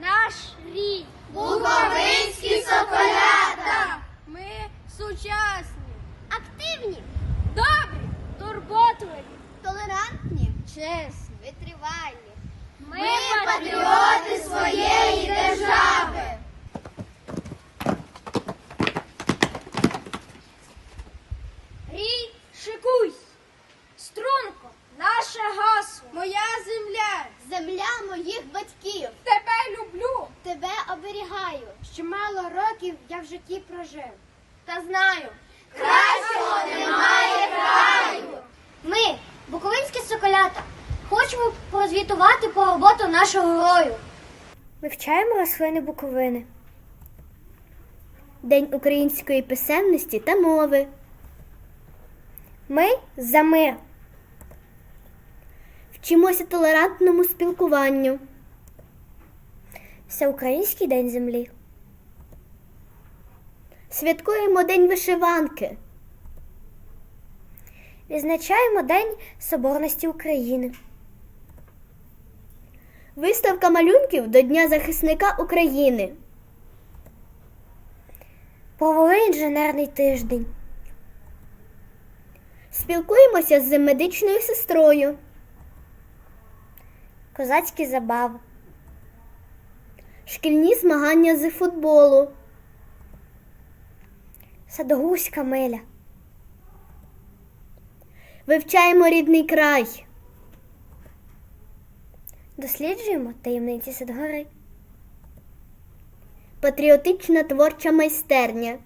наш рід. Буковинські соколята! Ми сучасні, Активні, добрі, турботливі, толерантні, чесні. витривальні. Ми, патріоти Тебе оберігаю. Ще мало років я в житті прожив. Та знаю. Кращого немає краю. Ми, буковинські соколята, хочемо прозвітувати про роботу нашого герою. Вивчаємо рослини Буковини. День української писемності та мови. Ми за мир. Вчимося толерантному спілкуванню. Всеукраїнський день землі. Святкуємо День вишиванки. Відзначаємо День Соборності України. Виставка малюнків до Дня захисника України. Правовий інженерний тиждень. Спілкуємося з медичною сестрою. Козацькі забави. Шкільні змагання з футболу. Садогузька миля. Вивчаємо рідний край. Досліджуємо таємниці Садгори. Патріотична творча майстерня.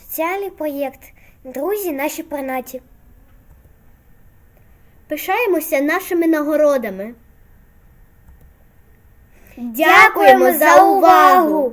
Соціальний проєкт Друзі наші пернаті. Пишаємося нашими нагородами. Дякуємо за увагу!